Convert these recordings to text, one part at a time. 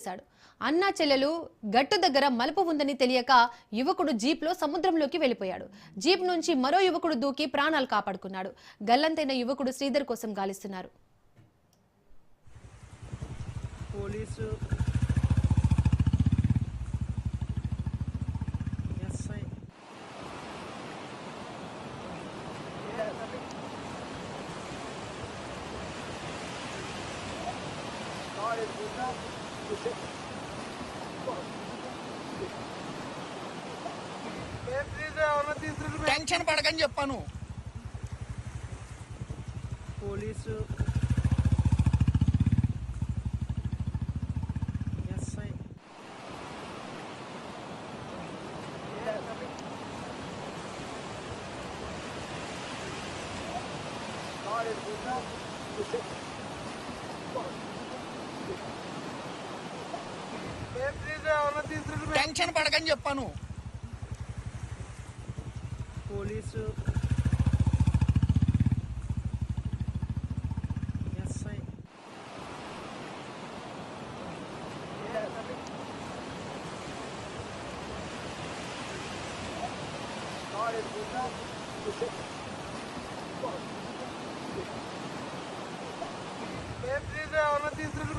చేశాడు. అన్నా చెల్లెలు గట్టు దగ్గర మలుపు ఉందని తెలియక యువకుడు జీప్లో సముద్రంలోకి వెళ్ళిపోయాడు. జీప్ నుంచి మరో యువకుడు దూకి ప్రాణాలు కాపాడుకున్నాడు. గల్లంతైన యువకుడు శ్రీధర్ కోసం గాలిస్తున్నారు. పోలీసు. టెన్షన్ పడకని చెప్పాను. పోలీసు. ఎస్ఐ. టెన్షన్ పడకని చెప్పాను. పోలీసు.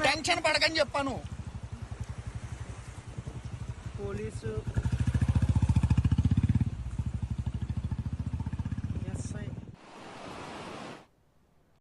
టెన్షన్ పడకని చెప్పాను. పోలీసు